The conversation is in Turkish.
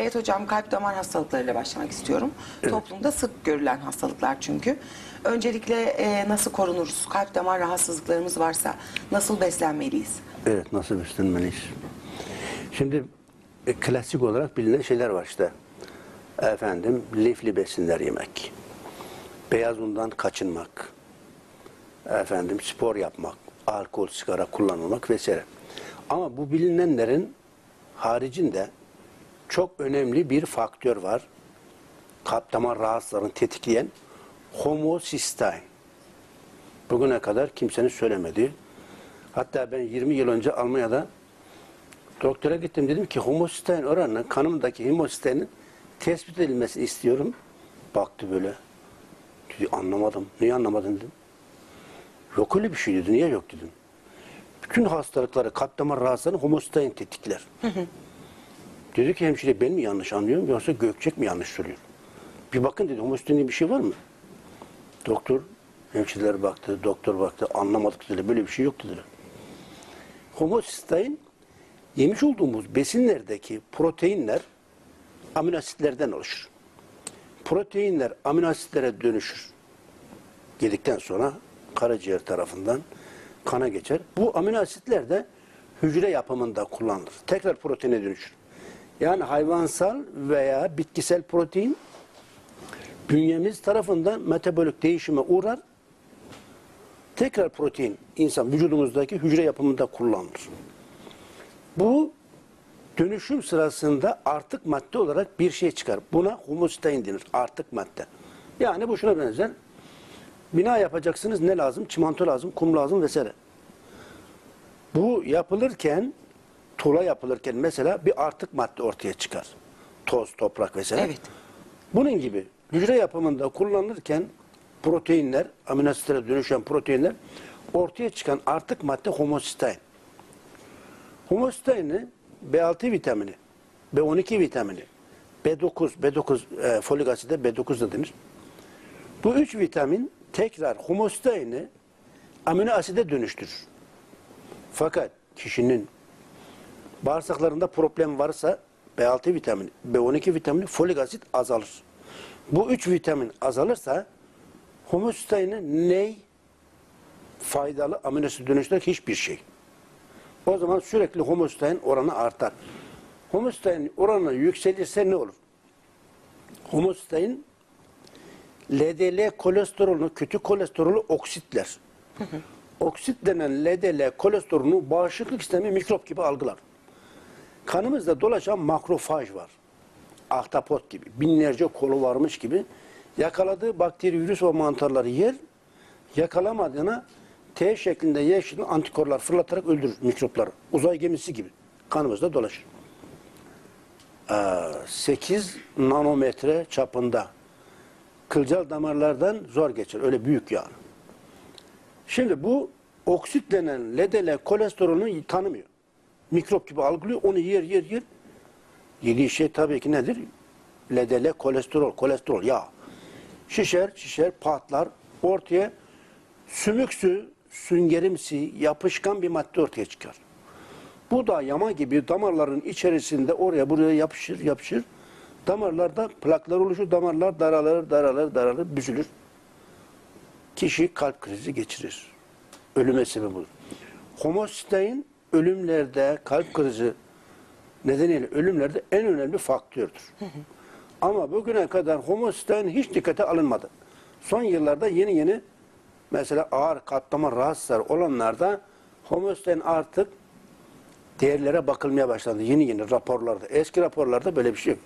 Evet hocam kalp damar hastalıklarıyla başlamak istiyorum. Toplumda sık görülen hastalıklar çünkü. Öncelikle e, nasıl korunuruz? Kalp damar rahatsızlıklarımız varsa nasıl beslenmeliyiz? Evet, nasıl beslenmeliyiz? Şimdi e, klasik olarak bilinen şeyler var işte. Efendim, lifli besinler yemek. Beyaz undan kaçınmak. Efendim, spor yapmak. Alkol, sigara kullanmamak vesaire. Ama bu bilinenlerin haricinde çok önemli bir faktör var. Kalp damar rahatsızlarını tetikleyen homosistein. Bugüne kadar kimsenin söylemediği. Hatta ben 20 yıl önce Almanya'da doktora gittim dedim ki homosistein oranının kanımdaki homosisteynin tespit edilmesini istiyorum. Baktı böyle. Dedi anlamadım. Niye anlamadın dedim. Yok öyle bir şey dedi. Niye yok dedim. Bütün hastalıkları, kalp damar rahatsızlarını homosistein tetikler. Dedi ki hemşire ben mi yanlış anlıyorum yoksa Gökçek mi yanlış söylüyor? Bir bakın dedi homosistein diye bir şey var mı? Doktor, hemşireler baktı, doktor baktı, anlamadık dedi. Böyle bir şey yok dediler. Homosistein yemiş olduğumuz besinlerdeki proteinler amino asitlerden oluşur. Proteinler amino asitlere dönüşür. Yedikten sonra karaciğer tarafından kana geçer. Bu amino asitler de hücre yapımında kullanılır. Tekrar proteine dönüşür. Yani hayvansal veya bitkisel protein bünyemiz tarafından metabolik değişime uğrar. Tekrar protein insan vücudumuzdaki hücre yapımında kullanılır. Bu dönüşüm sırasında artık madde olarak bir şey çıkar. Buna homostein denir. Artık madde. Yani bu şuna benzer. Bina yapacaksınız ne lazım? Çimento lazım, kum lazım vesaire. Bu yapılırken, tuğla yapılırken mesela bir artık madde ortaya çıkar. Toz, toprak vesaire. Evet. Bunun gibi hücre yapımında kullanılırken proteinler, amino asitlere dönüşen proteinler ortaya çıkan artık madde homosistein. Homostein'i B6 vitamini, B12 vitamini, B9, B9 e, folik aside B9 da denir. Bu üç vitamin tekrar homostein'i amino aside dönüştürür. Fakat kişinin bağırsaklarında problem varsa B6 vitamini, B12 vitamini, folik asit azalır. Bu üç vitamin azalırsa homostein'e ney faydalı amino asit dönüştürür hiçbir şey. O zaman sürekli homostein oranı artar. Homostein oranı yükselirse ne olur? Homostein LDL kolesterolünü, kötü kolesterolü oksitler. Oksit denen LDL kolesterolünü bağışıklık sistemi mikrop gibi algılar. Kanımızda dolaşan makrofaj var. Ahtapot gibi, binlerce kolu varmış gibi yakaladığı bakteri, virüs ve mantarları yer, yakalamadığına T şeklinde Y şeklinde antikorlar fırlatarak öldürür mikropları. Uzay gemisi gibi kanımızda dolaşır. Ee, 8 nanometre çapında kılcal damarlardan zor geçer. Öyle büyük yani. Şimdi bu oksit denen LDL kolesterolünü tanımıyor. Mikrop gibi algılıyor. Onu yer yer yer. Yediği şey tabii ki nedir? LDL kolesterol, kolesterol yağ. Şişer, şişer, patlar. Ortaya sümüksü, süngerimsi, yapışkan bir madde ortaya çıkar. Bu da yama gibi damarların içerisinde oraya buraya yapışır, yapışır. Damarlarda plaklar oluşur, damarlar daralır, daralır, daralır, büzülür. Kişi kalp krizi geçirir. Ölüme sebep olur. Homostein ölümlerde, kalp krizi nedeniyle ölümlerde en önemli faktördür. Ama bugüne kadar homostein hiç dikkate alınmadı. Son yıllarda yeni yeni mesela ağır katlama rahatsızlar olanlarda homostein artık değerlere bakılmaya başlandı. Yeni yeni raporlarda. Eski raporlarda böyle bir şey yok.